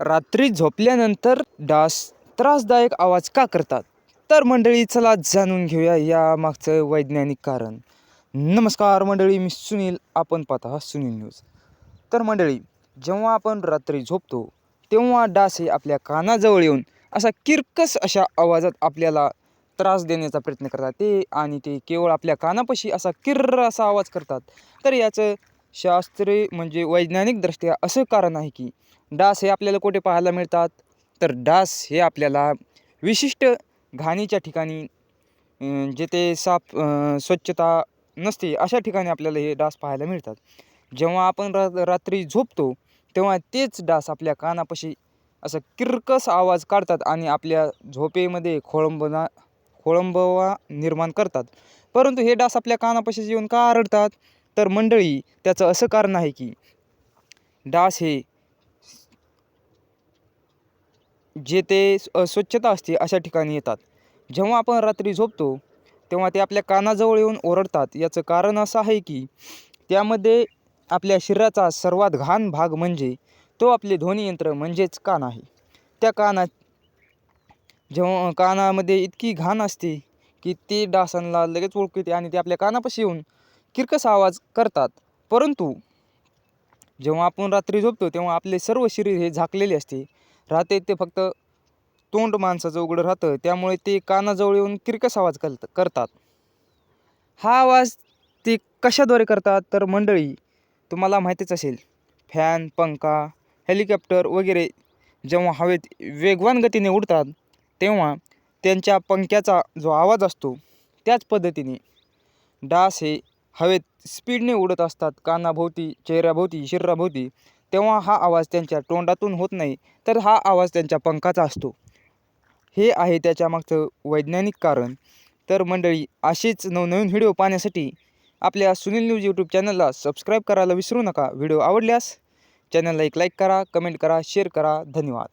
रात्री झोपल्यानंतर डास त्रासदायक आवाज का करतात? तर मंडळी चला जाणून घेऊया या मागचं वैज्ञानिक कारण. नमस्कार मंडळी मी सुनील. आपण पाहता सुनील न्यूज. तर मंडळी जेव्हा आपण रात्री झोपतो तेव्हा डास हे आपल्या कानाजवळ येऊन असा किरकस अशा आवाजात आपल्याला त्रास देण्याचा प्रयत्न करतात. ते आणि ते केवळ आपल्या कानापाशी असा किर्र असा आवाज करतात. तर याचं शास्त्रीय म्हणजे वैज्ञानिकदृष्ट्या असं कारण आहे की डास हे आपल्याला कुठे पाहायला मिळतात? तर डास हे आपल्याला विशिष्ट घाणीच्या ठिकाणी जेथे साफ स्वच्छता नसते अशा ठिकाणी आपल्याला हे डास पाहायला मिळतात. जेव्हा आपण रा रात्री झोपतो तेव्हा तेच डास आपल्या कानापाशी असं किरकस आवाज काढतात आणि आपल्या झोपेमध्ये खोळंबना खोळंबवा निर्माण करतात. परंतु हे डास आपल्या कानापाशी येऊन का आरडतात? तर मंडळी त्याचं असं कारण आहे की डास हे जे ते स्वच्छता असते अशा ठिकाणी येतात. जेव्हा आपण रात्री झोपतो तेव्हा ते आपल्या कानाजवळ येऊन ओरडतात. याचं कारण असं आहे की त्यामध्ये आपल्या शरीराचा सर्वात घाण भाग म्हणजे तो आपले ध्वनियंत्र म्हणजेच कान आहे. त्या कानात जेव्हा कानामध्ये इतकी घाण असते की ते डासांना लगेच ओळखते आणि ते आपल्या कानापाशी येऊन किरकस आवाज करतात. परंतु जेव्हा आपण रात्री झोपतो तेव्हा आपले सर्व शरीर हे झाकलेले असते. राहते ते फक्त तोंड माणसाचं उघडं राहतं. त्यामुळे ते कानाजवळ येऊन किरकस आवाज करत करतात. हा आवाज ते कशाद्वारे करतात? तर मंडळी तुम्हाला माहितीच असेल फॅन पंखा हेलिकॉप्टर वगैरे जेव्हा हवेत वेगवान गतीने उडतात तेव्हा त्यांच्या पंख्याचा जो आवाज असतो त्याच पद्धतीने. डास हे हवेत स्पीडने उडत असतात. कानाभोवती चेहऱ्याभोवती शरीराभोवती. तेव्हा हा आवाज त्यांच्या तोंडातून होत नाही तर हा आवाज त्यांच्या पंखाचा असतो. हे आहे त्याच्यामागचं वैज्ञानिक कारण. तर मंडळी असेच नवनवीन व्हिडिओ पाहण्यासाठी आपल्या सुनील न्यूज यूट्यूब चॅनलला सबस्क्राईब करायला विसरू नका. व्हिडिओ आवडल्यास चॅनलला एक लाईक करा कमेंट करा शेअर करा. धन्यवाद.